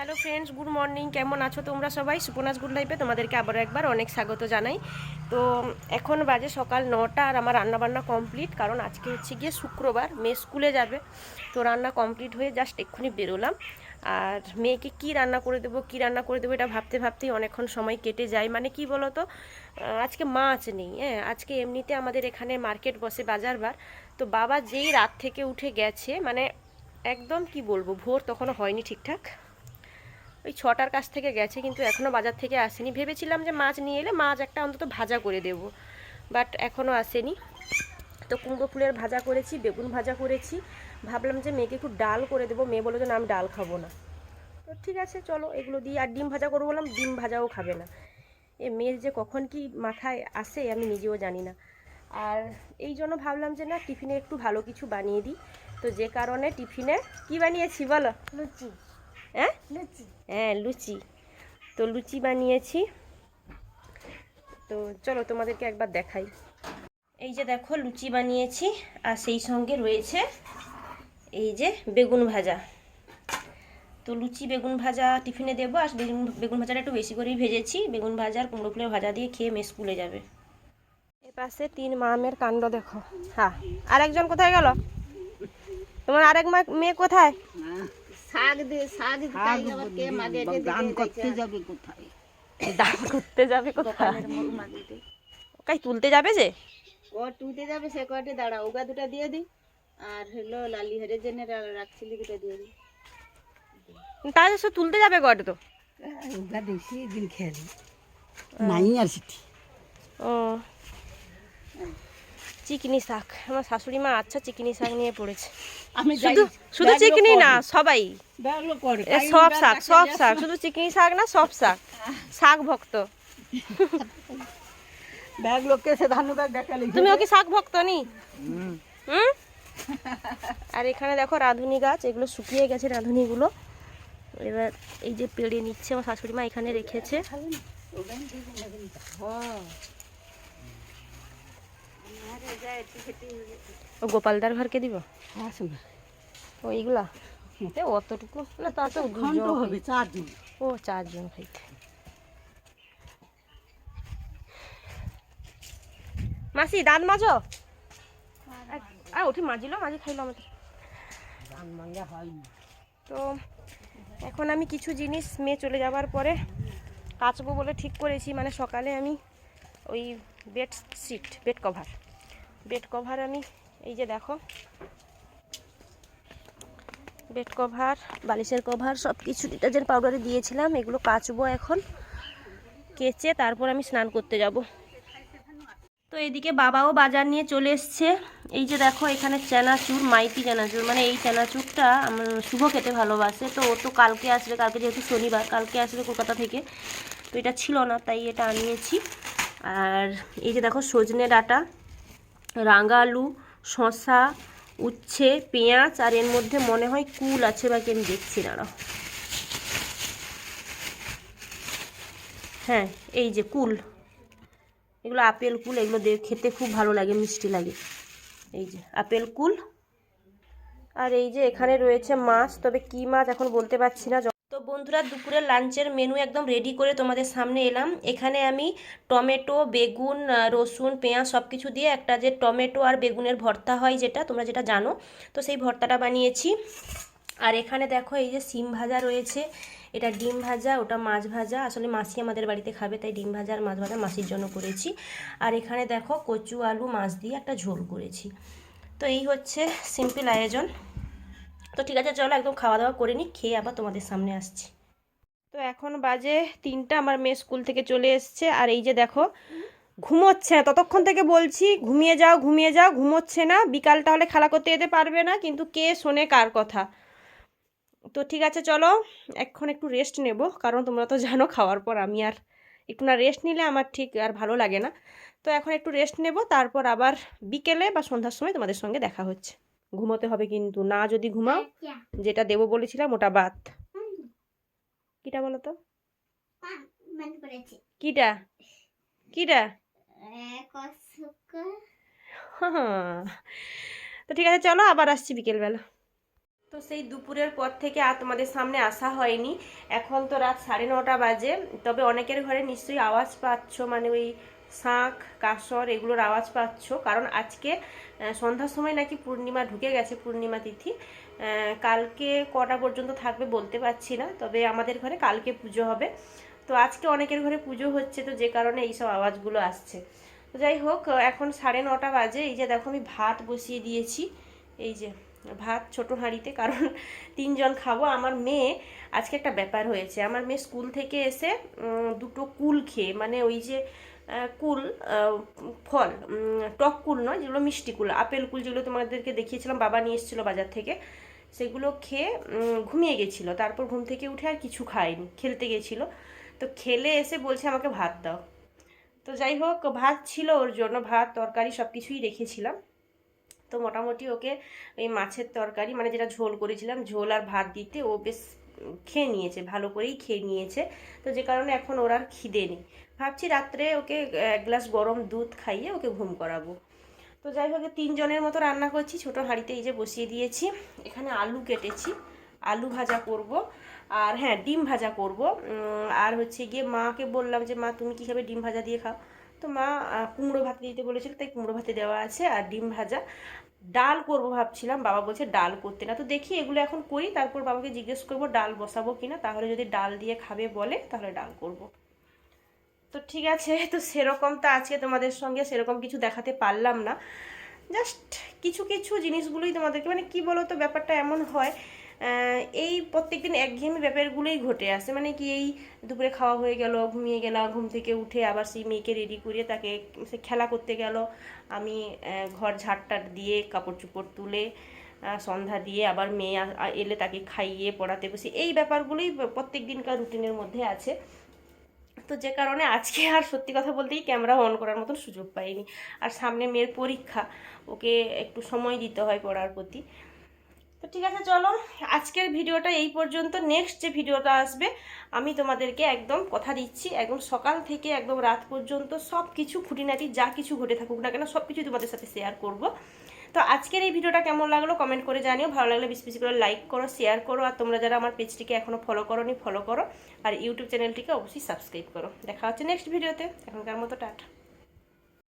Hello friends good morning কেমন আছো তোমরা সবাই? সুপনাস গুড লাইফে তোমাদেরকে আবার একবার অনেক স্বাগত জানাই। তো, এখন বাজে সকাল নটা আর আমার রান্নাবান্না কমপ্লিট কারণ আজকে হচ্ছে গিয়ে শুক্রবার, মেয়ে স্কুলে যাবে। তো রান্না কমপ্লিট হয়ে জাস্ট এক্ষুনি বেরোলাম। আর মেয়েকে কি রান্না করে দেবো, কি রান্না করে দেবো এটা ভাবতে ভাবতেই অনেকক্ষণ সময় কেটে যায়। মানে কি বলো তো আজকে মাছ নেই হ্যাঁ? আজকে এমনিতে আমাদের এখানে মার্কেট বসে বাজার বার। তো বাবা যেই রাত থেকে উঠে গেছে মানে একদম কি বলব, ভোর তখনও হয়নি ঠিকঠাক। ওই ছটার কাছ থেকে গেছে, কিন্তু এখনও বাজার থেকে আসেনি। ভেবেছিলাম যে মাছ নিয়ে এলে মাছ একটা অন্তত ভাজা করে দেব, বাট এখনও আসেনি। তো কুমড়ো ফুলের ভাজা করেছি, বেগুন ভাজা করেছি। ভাবলাম যে মেয়েকে একটু ডাল করে দেবো, মেয়ে বলে যে না, আমি ডাল খাব না। তো ঠিক আছে, চলো এগুলো দিয়ে, আর ডিম ভাজা করব বললাম, ডিম ভাজাও খাবে না। এ মেয়ের যে কখন কি মাথায় আসে আমি নিজেও জানি না। আর এই জন্য ভাবলাম যে না, টিফিনে একটু ভালো কিছু বানিয়ে দিই। তো যে কারণে টিফিনে কি বানিয়েছি বলো? লুচি। হ্যাঁ? লুচি। হ্যাঁ লুচি। তো লুচি বানিয়েছি। তো চলো তোমাদেরকে একবার দেখাই। এই যে দেখো লুচি বানিয়েছি আর সেই সঙ্গে রয়েছে এই যে বেগুন ভাজা। তো লুচি বেগুন ভাজা টিফিনে দেবো আর বেগুন বেগুন ভাজাটা একটু বেশি করেই ভেজেছি। বেগুন ভাজা আর কুমড়ো ফুলের ভাজা দিয়ে খেয়ে মেয়ে স্কুলে যাবে। এ পাশে তিন মামের কাণ্ড দেখো। হ্যাঁ আরেকজন কোথায় গেল? তোমার আরেক মা- মেয়ে কোথায়? শাক দিয়ে শাক দিতাই আবার কে মাগে দিয়ে দান করতে যাবে কোথায়? দান করতে যাবে কোথায়? কাই তুলতে যাবে যে? ক টুতে যাবে সে কয়টি দাঁড়া ওগা দুটা দিয়ে দি আর হলো লালি হরে জেনে রাখছিলি দুটা দিয়ে দি তাহলে সে তুলতে যাবে কটে তো? দেখি দিন খেয়ালি নাই আর সেটি। ও। চিকনি শাক। আমার শাশুড়ি মা আচ্ছা চিকনি শাক নিয়ে পড়েছে। আমি শুধু শুধু চিকনি না সবাই। সব শাক সব শাক। শুধু চিকনি শাক না সব শাক। শাক ভক্ত। ব্যাগলো কেসে ধানুকা দেখালি তুমি ওকে শাক ভক্ত নি? হুম। আর এখানে দেখো রাঁধুনি গাছ এগুলো শুকিয়ে গেছে রাঁধুনিগুলো। এবার এই যে পেড়ে নিচ্ছে আমার শাশুড়ি মা এখানে রেখেছে। ও গোপালদার ঘরকে দিব? আসুন। ও এইগুলা? অতটুকু। না তা তো হবে চারজন। ও চারজন খাইতে মাসি দাঁত মাজো? আর উঠি মাজিলো মাজি খাইলো আমাদের। তো এখন আমি কিছু জিনিস মেয়ে চলে যাওয়ার পরে কাচবো বলে ঠিক করেছি মানে সকালে আমি ওই bed sheet bed cover bed cover আমি, এই যে দেখো। বেড কভার, বালিশের কভার সব কিছু ডিটারজেন্ট পাউডারে দিয়েছিলাম, এগুলো কাচবো এখন। কেচে তারপর আমি স্নান করতে যাব। তো এদিকে বাবাও বাজার নিয়ে চলে এসছে। এই যে দেখো, এখানে চানাচুর, মাইতি চানাচুর মানে এই চানাচুরটা আমার শুভ খেতে ভালোবাসে। তো ও তো কালকে আসবে, কালকে যেহেতু শনিবার, কালকে আসবে কলকাতা থেকে। তো এটা ছিল না, তাই এটা আনিয়েছি। আর এই যে দেখো, সজনে ডাঁটা। রাঙা আলু শসা, উচ্ছে, পেঁয়াজ, আর এর মধ্যে মনে হয় কুল আছে বা কি আমি দেখছি, দাঁড়াও। হ্যাঁ এই যে কুল। এগুলো আপেল কুল, এগুলো খেতে খুব ভালো লাগে, মিষ্টি লাগে। এই যে আপেল কুল। আর এই যে এখানে রয়েছে মাছ, তবে কি মাছ এখন বলতে পারছি না বন্ধুরা দুপুরের লাঞ্চের মেনু একদম রেডি করে তোমাদের সামনে এলাম। এখানে আমি টমেটো, বেগুন রসুন, পেঁয়াজ সব কিছু দিয়ে একটা যে টমেটো আর বেগুনের ভর্তা হয় যেটা, তোমরা যেটা জানো, তো সেই ভর্তাটা বানিয়েছি। আর এখানে দেখো এই যে সিম ভাজা রয়েছে, এটা ডিম ভাজা, ওটা মাছ ভাজা। আসলে মাসি আমাদের বাড়িতে খাবে, তাই ডিম ভাজা আর মাছ ভাজা মাসির জন্য করেছি। আর এখানে দেখো কচু, আলু, মাছ দিয়ে একটা ঝোল করেছি। তো এই হচ্ছে সিম্পল আয়োজন। তো ঠিক আছে, চলো একদম খাওয়া দাওয়া করে নিই, খেয়ে আবার তোমাদের সামনে আসছি। তো এখন বাজে তিনটা, আমার মেয়ে স্কুল থেকে চলে এসছে, আর এই যে দেখো, ঘুমোচ্ছে না। ততক্ষণ থেকে বলছি, ঘুমিয়ে যাও ঘুমিয়ে যাও, ঘুমোচ্ছে না। বিকালটা হলে খেলা করতে যেতে পারবে না, কিন্তু কে শোনে কার কথা? তো ঠিক আছে, চলো, এখন একটু রেস্ট নেব, কারণ তোমরা তো জানো খাওয়ার পর আমি আর একটু না রেস্ট নিলে আমার ঠিক আর ভালো লাগে না। তো এখন একটু রেস্ট নেব, তারপর আবার বিকেলে বা সন্ধ্যার সময় তোমাদের সঙ্গে দেখা হচ্ছে। ঘুমোতে হবে কিন্তু। না যদি ঘুমাও যেটা দেবো বলেছিলাম ওটা বাদ। কিটা বলো তো? কিটা? কিটা? তো ঠিক আছে চলো আবার আসছি বিকেলবেলা। তো সেই দুপুরের পর থেকে আর তোমাদের সামনে আসা হয়নি। এখন তো রাত সাড়ে নটা বাজে। তবে অনেকের ঘরে নিশ্চয়ই আওয়াজ পাচ্ছ মানে ওই শাঁখ কাসর এগুলোর আওয়াজ পাচ্ছ। কারণ আজকে সন্ধ্যার সময় নাকি পূর্ণিমা ঢুকে গেছে, পূর্ণিমা তিথি। কালকে কটা পর্যন্ত থাকবে বলতে পারছি না, তবে আমাদের ঘরে কালকে পুজো হবে। তো আজকে অনেকের ঘরে পুজো হচ্ছে, তো যে কারণে এইসব আওয়াজগুলো আসছে। তো যাই হোক এখন সাড়ে নটা বাজে। এই যে দেখো, আমি ভাত বসিয়ে দিয়েছি। এই যে, ভাত ছোট হাঁড়িতে, কারণ তিনজন খাব। আমার মেয়ে, আজকে একটা ব্যাপার হয়েছে। আমার মেয়ে স্কুল থেকে এসে দুটো কুল খেয়ে মানে ওই যে কুল ফল টক কুল নয়, যেগুলো মিষ্টি কুল। আপেল কুল যেগুলো তোমাদেরকে দেখিয়েছিলাম, বাবা নিয়ে এসেছিল বাজার থেকে, সেগুলো খেয়ে ঘুমিয়ে গেছিল। তারপর ঘুম থেকে উঠে আর কিছু খায়নি, খেলতে গেছিল। তো খেলে এসে বলছে, আমাকে ভাত দাও। তো যাই হোক, ভাত ছিল ওর জন্য, ভাত, তরকারি সব কিছুই রেখেছিলাম। তো মোটামুটি ওকে এই মাছের তরকারি মানে যেটা ঝোল করেছিলাম, ঝোল আর ভাত দিতে ও বেশ খেয়ে নিয়েছে, ভালো করেই খেয়ে নিয়েছে। তো যে কারণে এখন ওর আর খিদে নেই। ভাবছি রাত্রে ওকে এক গ্লাস গরম দুধ খাইয়ে ওকে ঘুম করাবো। তো যাই হোক তিনজনের মতো রান্না করছি। ছোট হাঁড়িতে এই যে বসিয়ে দিয়েছি। এখানে আলু কেটেছি। আলু ভাজা করব। আর হ্যাঁ ডিম ভাজা করব। আর হচ্ছে গিয়ে মাকে বললাম যে, মা, তুমি কী খাবে? ডিম ভাজা দিয়ে খাও। তো মা কুমড়ো ভাত দিতে বলেছিল, তাই কুমড়ো ভাতে দেওয়া আছে আর ডিম ভাজা। ডাল করব ভাবছিলাম, বাবা বলছে ডাল করতে না। তো দেখি এগুলো এখন করি, তারপর বাবাকে জিজ্ঞেস করব ডাল বসাবো কিনা। তাহলে যদি ডাল দিয়ে খাবে বলে, তাহলে ডাল করব। তো ঠিক আছে, তো সেরকম তো আজকে তোমাদের সঙ্গে সেরকম কিছু দেখাতে পারলাম না। জাস্ট কিছু কিছু জিনিসগুলোই তোমাদেরকে মানে কি বলো তো ব্যাপারটা এমন হয় এই প্রত্যেকদিন একঘেয়েমি ব্যাপারগুলোই ঘটে আসে। মানে কি এই দুপুরে খাওয়া হয়ে গেল, ঘুমিয়ে গেলাম, ঘুম থেকে উঠে আবার সেই মেয়েকে রেডি করিয়ে তাকে সে খেলা করতে গেল। আমি ঘর ঝাড়টাট দিয়ে কাপড় চোপড় তুলে সন্ধ্যা দিয়ে আবার মেয়ে এলে তাকে খাইয়ে পড়াতে বসি। এই ব্যাপারগুলোই প্রত্যেক দিনকার রুটিনের মধ্যে আছে। তো যে কারণে আজকে আর সত্যি কথা বলতেই ক্যামেরা অন করার মতন সুযোগ পাইনি। আর সামনে মেয়ের পরীক্ষা, ওকে একটু সময় দিতে হয় পড়ার প্রতি। তো ঠিক আছে, চলো। আজকের ভিডিওটা এই পর্যন্ত। নেক্সট যে ভিডিওটা আসবে, আমি তোমাদেরকে একদম কথা দিচ্ছি। একদম সকাল থেকে একদম রাত পর্যন্ত সব কিছু খুঁটিনাটি যা কিছু ঘটে থাকুক না কেন সব কিছু তোমাদের সাথে শেয়ার করব। তো আজকের এই ভিডিওটা কেমন লাগল কমেন্ট করে জানিও। ভালো লাগলে বেশি বেশি করে লাইক করো শেয়ার করো, আর তোমরা যারা আমার পেজটিকে এখনও ফলো করো নি ফলো করো। আর ইউটিউব চ্যানেলটিকে অবশ্যই সাবস্ক্রাইব করো। দেখা হচ্ছে নেক্সট ভিডিওতে এখনকার মতো টাটা।